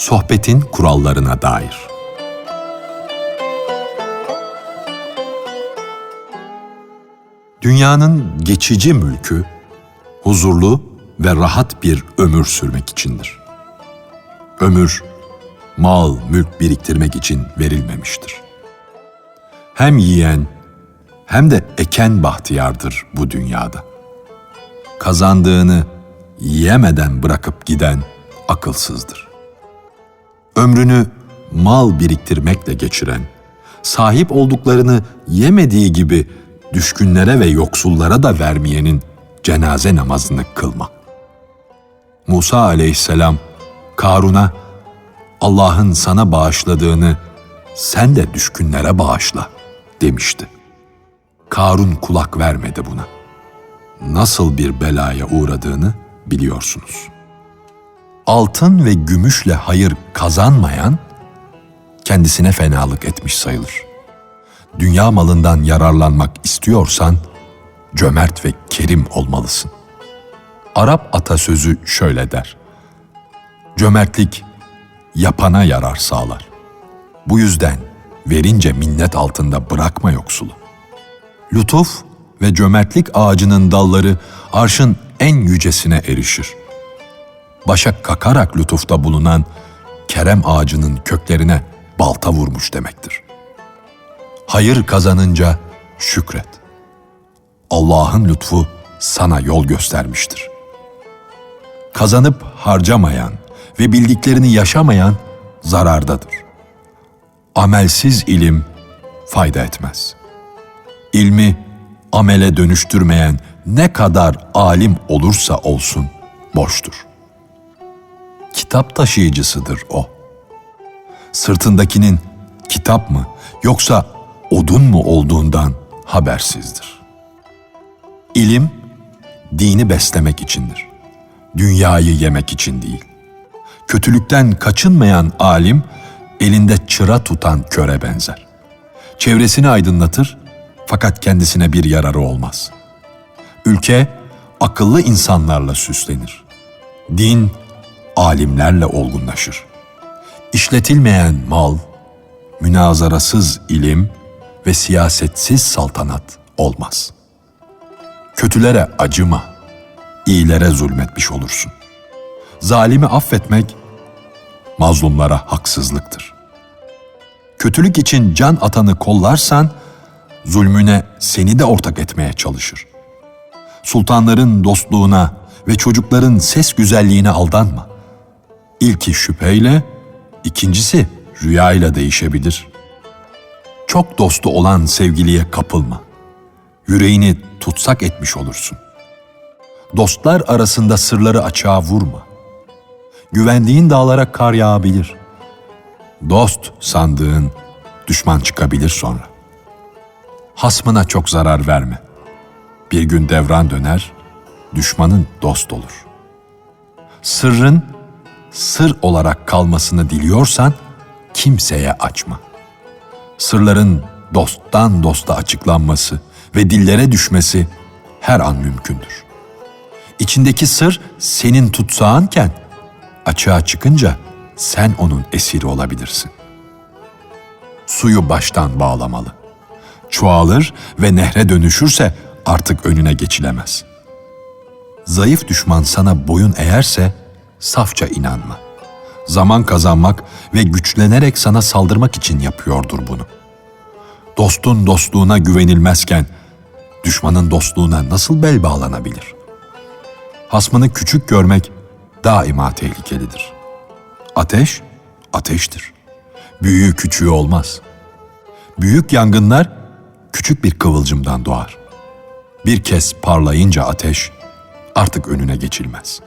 Sohbetin kurallarına dair. Dünyanın geçici mülkü huzurlu ve rahat bir ömür sürmek içindir. Ömür mal, mülk biriktirmek için verilmemiştir. Hem yiyen hem de eken bahtiyardır bu dünyada. Kazandığını yiyemeden bırakıp giden akılsızdır. Ömrünü mal biriktirmekle geçiren, sahip olduklarını yemediği gibi düşkünlere ve yoksullara da vermeyenin cenaze namazını kılma. Musa aleyhisselam Karun'a Allah'ın sana bağışladığını sen de düşkünlere bağışla demişti. Karun kulak vermedi buna. Nasıl bir belaya uğradığını biliyorsunuz. Altın ve gümüşle hayır kazanmayan kendisine fenalık etmiş sayılır. Dünya malından yararlanmak istiyorsan cömert ve kerim olmalısın. Arap atasözü şöyle der. Cömertlik yapana yarar sağlar. Bu yüzden verince minnet altında bırakma yoksulu. Lütuf ve cömertlik ağacının dalları arşın en yücesine erişir. Başa kakarak lütufta bulunan kerem ağacının köklerine balta vurmuş demektir. Hayır kazanınca şükret. Allah'ın lütfu sana yol göstermiştir. Kazanıp harcamayan ve bildiklerini yaşamayan zarardadır. Amelsiz ilim fayda etmez. İlmi amele dönüştürmeyen ne kadar alim olursa olsun boştur. Kitap taşıyıcısıdır o. Sırtındakinin kitap mı yoksa odun mu olduğundan habersizdir. İlim dini beslemek içindir. Dünyayı yemek için değil. Kötülükten kaçınmayan alim elinde çıra tutan köre benzer. Çevresini aydınlatır fakat kendisine bir yararı olmaz. Ülke akıllı insanlarla süslenir. Din alimlerle olgunlaşır. İşletilmeyen mal, münazarasız ilim ve siyasetsiz saltanat olmaz. Kötülere acıma, iyilere zulmetmiş olursun. Zalimi affetmek, mazlumlara haksızlıktır. Kötülük için can atanı kollarsan, zulmüne seni de ortak etmeye çalışır. Sultanların dostluğuna ve çocukların ses güzelliğine aldanma. İlki şüpheyle, ikincisi rüyayla değişebilir. Çok dostu olan sevgiliye kapılma. Yüreğini tutsak etmiş olursun. Dostlar arasında sırları açığa vurma. Güvendiğin dağlara kar yağabilir. Dost sandığın düşman çıkabilir sonra. Hasmına çok zarar verme. Bir gün devran döner, düşmanın dost olur. Sırrın sır olarak kalmasını diliyorsan kimseye açma. Sırların dosttan dosta açıklanması ve dillere düşmesi her an mümkündür. İçindeki sır senin tutsağınken açığa çıkınca sen onun esiri olabilirsin. Suyu baştan bağlamalı. Çoğalır ve nehre dönüşürse artık önüne geçilemez. Zayıf düşman sana boyun eğerse safça inanma. Zaman kazanmak ve güçlenerek sana saldırmak için yapıyordur bunu. Dostun dostluğuna güvenilmezken düşmanın dostluğuna nasıl bel bağlanabilir? Hasmını küçük görmek daima tehlikelidir. Ateş, ateştir. Büyüğü küçüğü olmaz. Büyük yangınlar küçük bir kıvılcımdan doğar. Bir kez parlayınca ateş artık önüne geçilmez.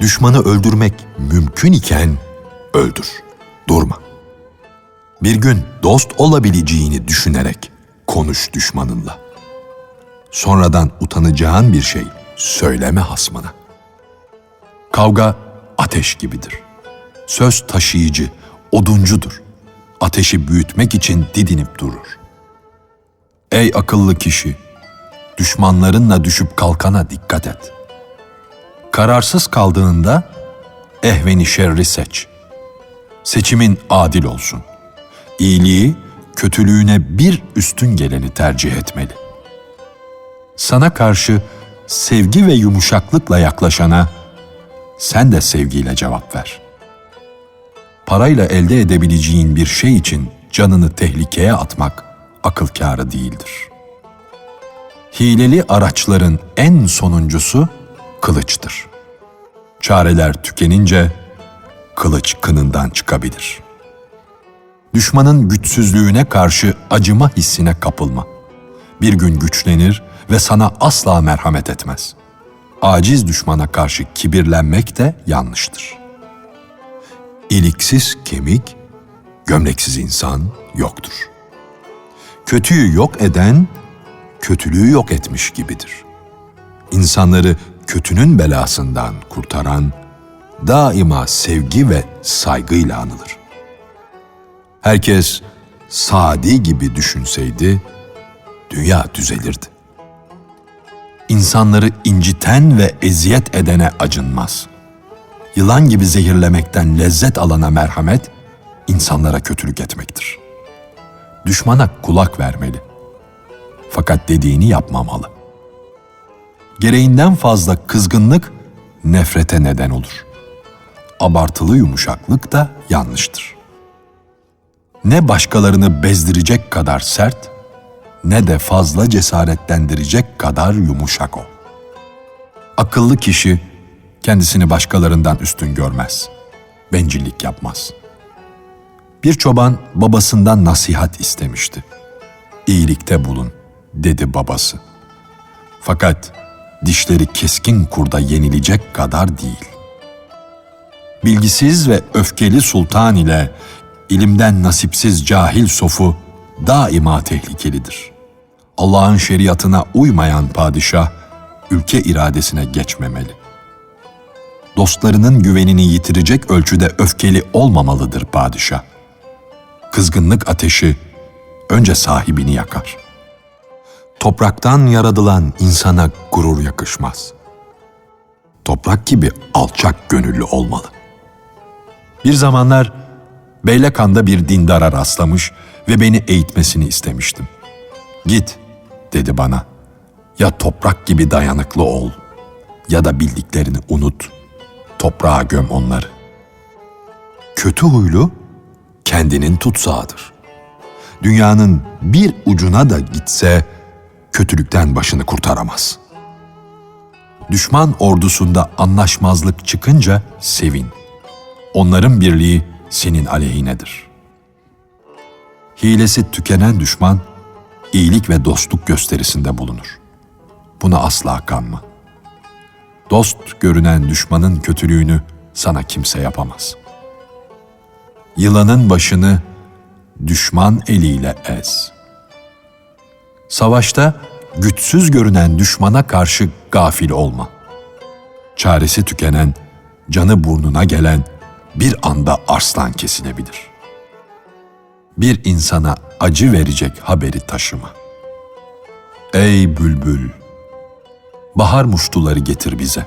Düşmanı öldürmek mümkün iken öldür, durma. Bir gün dost olabileceğini düşünerek konuş düşmanınla. Sonradan utanacağın bir şey söyleme hasmına. Kavga ateş gibidir. Söz taşıyıcı, oduncudur. Ateşi büyütmek için didinip durur. Ey akıllı kişi, düşmanlarınla düşüp kalkana dikkat et. Kararsız kaldığında ehveni şerri seç. Seçimin adil olsun. İyiliği, kötülüğüne bir üstün geleni tercih etmeli. Sana karşı sevgi ve yumuşaklıkla yaklaşana sen de sevgiyle cevap ver. Parayla elde edebileceğin bir şey için canını tehlikeye atmak akıl kârı değildir. Hileli araçların en sonuncusu kılıçtır. Çareler tükenince kılıç kınından çıkabilir. Düşmanın güçsüzlüğüne karşı acıma hissine kapılma. Bir gün güçlenir ve sana asla merhamet etmez. Aciz düşmana karşı kibirlenmek de yanlıştır. İliksiz kemik, gömleksiz insan yoktur. Kötüyü yok eden, kötülüğü yok etmiş gibidir. İnsanları kötünün belasından kurtaran, daima sevgi ve saygıyla anılır. Herkes Sadi gibi düşünseydi, dünya düzelirdi. İnsanları inciten ve eziyet edene acınmaz. Yılan gibi zehirlemekten lezzet alana merhamet, insanlara kötülük etmektir. Düşmana kulak vermeli. Fakat dediğini yapmamalı. Gereğinden fazla kızgınlık nefrete neden olur. Abartılı yumuşaklık da yanlıştır. Ne başkalarını bezdirecek kadar sert, ne de fazla cesaretlendirecek kadar yumuşak o. Akıllı kişi kendisini başkalarından üstün görmez. Bencillik yapmaz. Bir çoban babasından nasihat istemişti. İyilikte bulun dedi babası. Fakat dişleri keskin kurda yenilecek kadar değil. Bilgisiz ve öfkeli sultan ile ilimden nasipsiz cahil sofu daima tehlikelidir. Allah'ın şeriatına uymayan padişah ülke iradesine geçmemeli. Dostlarının güvenini yitirecek ölçüde öfkeli olmamalıdır padişah. Kızgınlık ateşi önce sahibini yakar. Topraktan yaradılan insana gurur yakışmaz. Toprak gibi alçak gönüllü olmalı. Bir zamanlar Beylekan'da bir dindara rastlamış ve beni eğitmesini istemiştim. Git, dedi bana. Ya toprak gibi dayanıklı ol ya da bildiklerini unut. Toprağa göm onları. Kötü huylu kendinin tutsağıdır. Dünyanın bir ucuna da gitse kötülükten başını kurtaramaz. Düşman ordusunda anlaşmazlık çıkınca sevin. Onların birliği senin aleyhinedir. Hilesi tükenen düşman, iyilik ve dostluk gösterisinde bulunur. Buna asla kanma. Dost görünen düşmanın kötülüğünü sana kimse yapamaz. Yılanın başını düşman eliyle ez. Savaşta güçsüz görünen düşmana karşı gafil olma. Çaresi tükenen, canı burnuna gelen bir anda arslan kesilebilir. Bir insana acı verecek haberi taşıma. Ey bülbül! Bahar muştuları getir bize.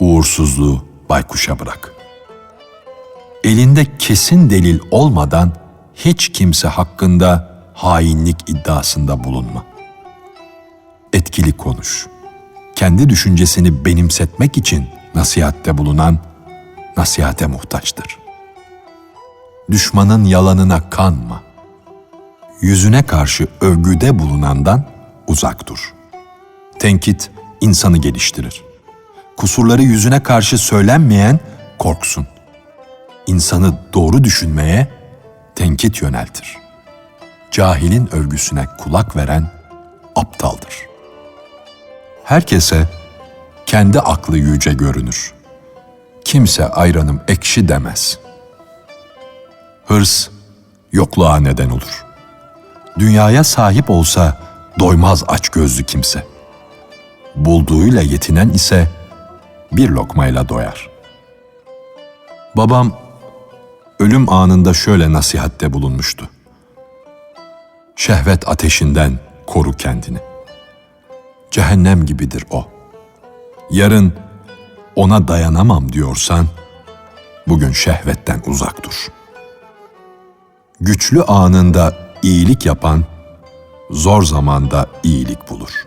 Uğursuzluğu baykuşa bırak. Elinde kesin delil olmadan hiç kimse hakkında hainlik iddiasında bulunma. Etkili konuş. Kendi düşüncesini benimsetmek için nasihatte bulunan nasihate muhtaçtır. Düşmanın yalanına kanma. Yüzüne karşı övgüde bulunandan uzak dur. Tenkit insanı geliştirir. Kusurları yüzüne karşı söylenmeyen korksun. İnsanı doğru düşünmeye tenkit yöneltir. Cahilin övgüsüne kulak veren aptaldır. Herkese kendi aklı yüce görünür. Kimse ayranım ekşi demez. Hırs yokluğa neden olur. Dünyaya sahip olsa doymaz aç gözlü kimse. Bulduğuyla yetinen ise bir lokmayla doyar. Babam ölüm anında şöyle nasihatte bulunmuştu. Şehvet ateşinden koru kendini. Cehennem gibidir o. Yarın ona dayanamam diyorsan, bugün şehvetten uzak dur.'' Güçlü anında iyilik yapan, zor zamanda iyilik bulur.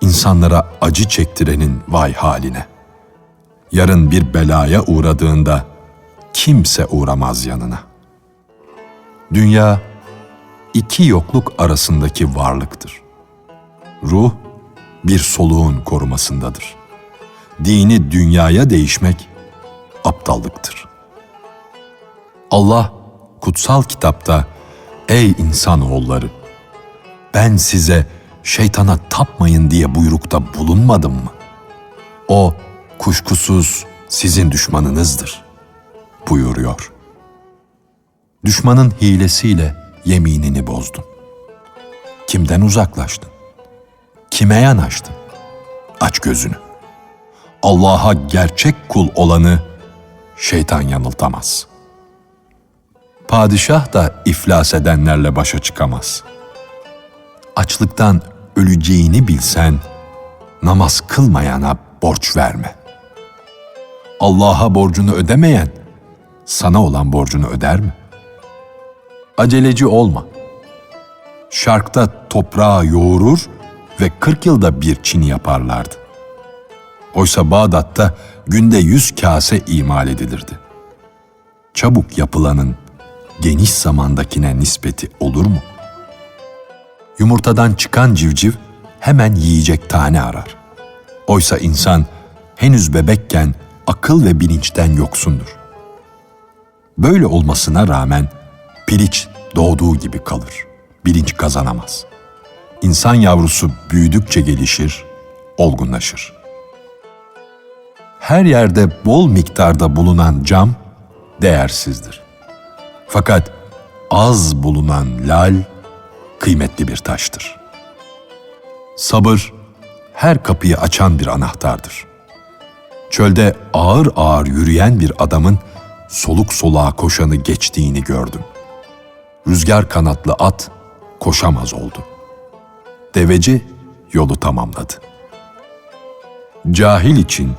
İnsanlara acı çektirenin vay haline. Yarın bir belaya uğradığında kimse uğramaz yanına. Dünya iki yokluk arasındaki varlıktır. Ruh bir soluğun korumasındadır. Dini dünyaya değişmek aptallıktır. Allah kutsal kitapta ey insanoğulları ben size şeytana tapmayın diye buyrukta bulunmadım mı? O kuşkusuz sizin düşmanınızdır buyuruyor. Düşmanın hilesiyle yeminini bozdun. Kimden uzaklaştın? Kime yanaştın? Aç gözünü. Allah'a gerçek kul olanı şeytan yanıltamaz. Padişah da iflas edenlerle başa çıkamaz. Açlıktan öleceğini bilsen, namaz kılmayana borç verme. Allah'a borcunu ödemeyen, sana olan borcunu öder mi? Aceleci olma. Şarkta toprağı yoğurur ve 40 yılda bir çin yaparlardı. Oysa Bağdat'ta günde yüz kase imal edilirdi. Çabuk yapılanın geniş zamandakine nispeti olur mu? Yumurtadan çıkan civciv hemen yiyecek tane arar. Oysa insan henüz bebekken akıl ve bilinçten yoksundur. Böyle olmasına rağmen piliç doğduğu gibi kalır. Bilinç kazanamaz. İnsan yavrusu büyüdükçe gelişir, olgunlaşır. Her yerde bol miktarda bulunan cam değersizdir. Fakat az bulunan lal kıymetli bir taştır. Sabır her kapıyı açan bir anahtardır. Çölde ağır ağır yürüyen bir adamın soluk soluğa koşanı geçtiğini gördüm. Rüzgar kanatlı at koşamaz oldu. Deveci yolu tamamladı. Cahil için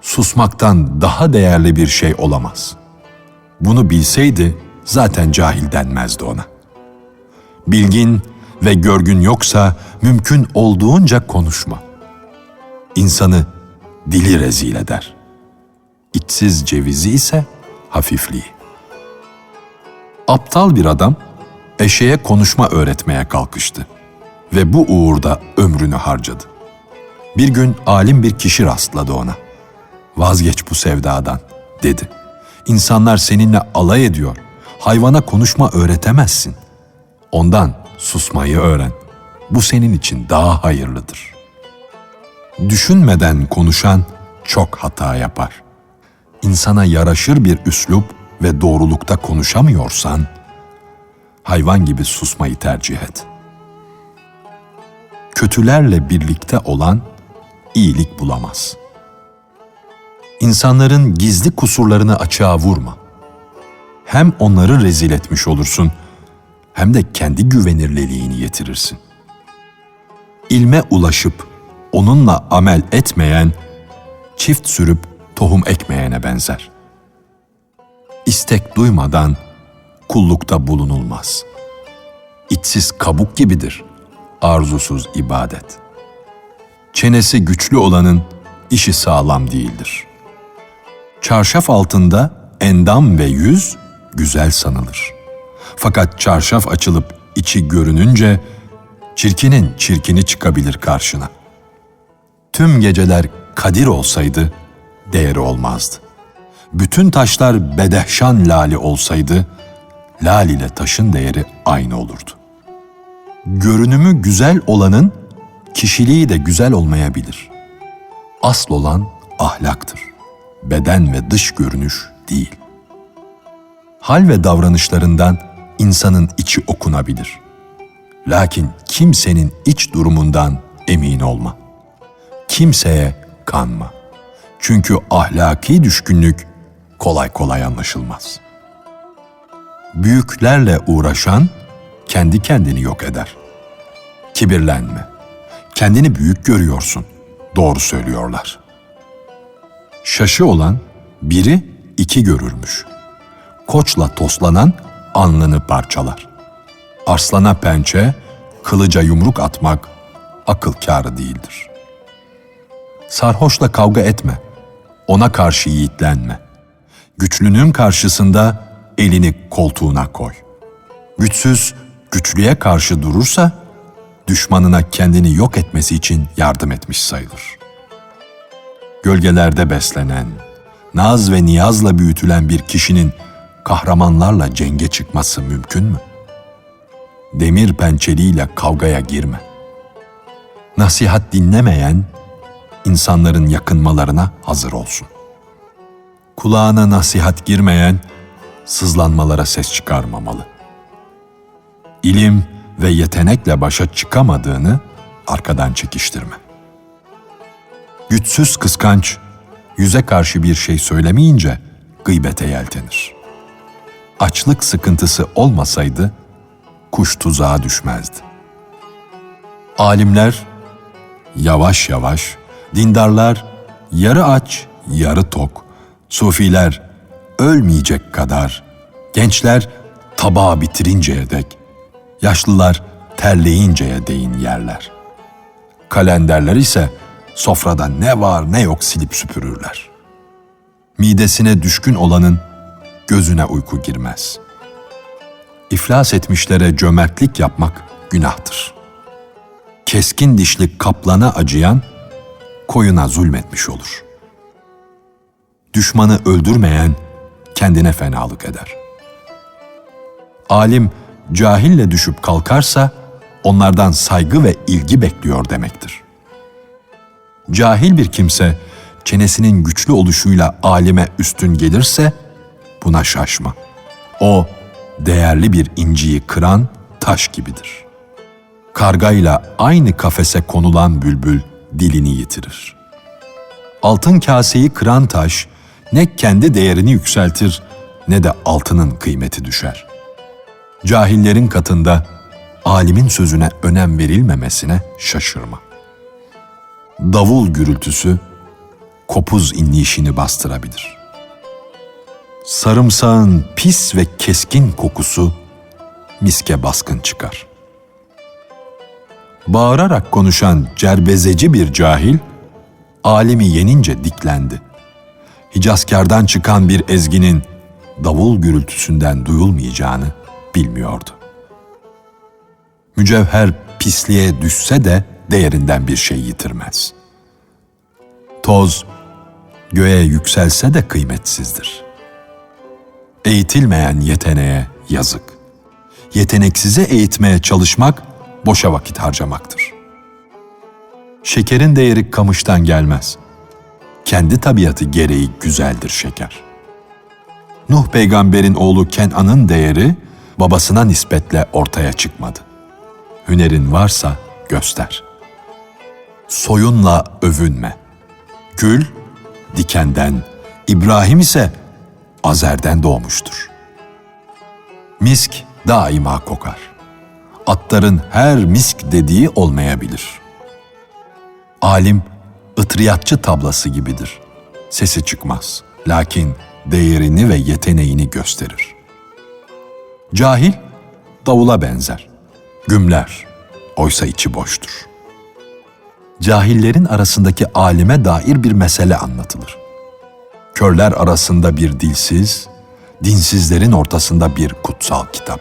susmaktan daha değerli bir şey olamaz. Bunu bilseydi zaten cahil denmezdi ona. Bilgin ve görgün yoksa mümkün olduğunca konuşma. İnsanı dili rezil eder. İçsiz cevizi ise hafifliği. Aptal bir adam eşeğe konuşma öğretmeye kalkıştı ve bu uğurda ömrünü harcadı. Bir gün alim bir kişi rastladı ona. Vazgeç bu sevdadan dedi. İnsanlar seninle alay ediyor. Hayvana konuşma öğretemezsin. Ondan susmayı öğren. Bu senin için daha hayırlıdır. Düşünmeden konuşan çok hata yapar. İnsana yaraşır bir üslup ve doğrulukta konuşamıyorsan, hayvan gibi susmayı tercih et. Kötülerle birlikte olan iyilik bulamaz. İnsanların gizli kusurlarını açığa vurma. Hem onları rezil etmiş olursun, hem de kendi güvenirliliğini yitirirsin. İlme ulaşıp onunla amel etmeyen, çift sürüp tohum ekmeyene benzer. İstek duymadan kullukta bulunulmaz. İçsiz kabuk gibidir arzusuz ibadet. Çenesi güçlü olanın işi sağlam değildir. Çarşaf altında endam ve yüz güzel sanılır. Fakat çarşaf açılıp içi görününce çirkinin çirkini çıkabilir karşına. Tüm geceler kadir olsaydı değeri olmazdı. Bütün taşlar bedehşan lali olsaydı lal ile taşın değeri aynı olurdu. Görünümü güzel olanın kişiliği de güzel olmayabilir. Asıl olan ahlaktır. Beden ve dış görünüş değil. Hal ve davranışlarından insanın içi okunabilir. Lakin kimsenin iç durumundan emin olma. Kimseye kanma. Çünkü ahlaki düşkünlük kolay kolay anlaşılmaz. Büyüklerle uğraşan kendi kendini yok eder. Kibirlenme. Kendini büyük görüyorsun. Doğru söylüyorlar. Şaşı olan biri iki görürmüş. Koçla toslanan alnını parçalar. Arslana pençe, kılıca yumruk atmak akıl kârı değildir. Sarhoşla kavga etme, ona karşı yiğitlenme. Güçlünün karşısında elini koltuğuna koy. Güçsüz, güçlüye karşı durursa, düşmanına kendini yok etmesi için yardım etmiş sayılır. Gölgelerde beslenen, naz ve niyazla büyütülen bir kişinin kahramanlarla cenge çıkması mümkün mü? Demir pençeliyle kavgaya girme. Nasihat dinlemeyen, insanların yakınmalarına hazır olsun. Kulağına nasihat girmeyen, sızlanmalara ses çıkarmamalı. İlim ve yetenekle başa çıkamadığını arkadan çekiştirme. Güçsüz kıskanç, yüze karşı bir şey söylemeyince gıybete yeltenir. Açlık sıkıntısı olmasaydı kuş tuzağa düşmezdi. Alimler yavaş yavaş, dindarlar yarı aç, yarı tok, sufiler ölmeyecek kadar, gençler tabağı bitirinceye dek, yaşlılar terleyinceye değin yerler. Kalenderler ise sofrada ne var ne yok silip süpürürler. Midesine düşkün olanın gözüne uyku girmez. İflas etmişlere cömertlik yapmak günahtır. Keskin dişli kaplana acıyan koyuna zulmetmiş olur. Düşmanı öldürmeyen kendine fenalık eder. Alim cahille düşüp kalkarsa onlardan saygı ve ilgi bekliyor demektir. Cahil bir kimse çenesinin güçlü oluşuyla alime üstün gelirse buna şaşma. O değerli bir inciyi kıran taş gibidir. Kargayla aynı kafese konulan bülbül dilini yitirir. Altın kaseyi kıran taş ne kendi değerini yükseltir ne de altının kıymeti düşer. Cahillerin katında alimin sözüne önem verilmemesine şaşırma. Davul gürültüsü kopuz inleyişini bastırabilir. Sarımsağın pis ve keskin kokusu miske baskın çıkar. Bağırarak konuşan cerbezeci bir cahil, alimi yenince diklendi. Hicazkardan çıkan bir ezginin davul gürültüsünden duyulmayacağını bilmiyordu. Mücevher pisliğe düşse de değerinden bir şey yitirmez. Toz göğe yükselse de kıymetsizdir. Eğitilmeyen yeteneğe yazık. Yeteneksize eğitmeye çalışmak boşa vakit harcamaktır. Şekerin değeri kamıştan gelmez. Kendi tabiatı gereği güzeldir şeker. Nuh peygamberin oğlu Kenan'ın değeri babasına nispetle ortaya çıkmadı. Hünerin varsa göster. Soyunla övünme. Gül dikenden, İbrahim ise Azer'den doğmuştur. Misk daima kokar. Atların her misk dediği olmayabilir. Alim ıtriyatçı tablası gibidir. Sesi çıkmaz. Lakin değerini ve yeteneğini gösterir. Cahil davula benzer. Gümler. Oysa içi boştur. Cahillerin arasındaki alime dair bir mesele anlatılır. Körler arasında bir dilsiz, dinsizlerin ortasında bir kutsal kitap.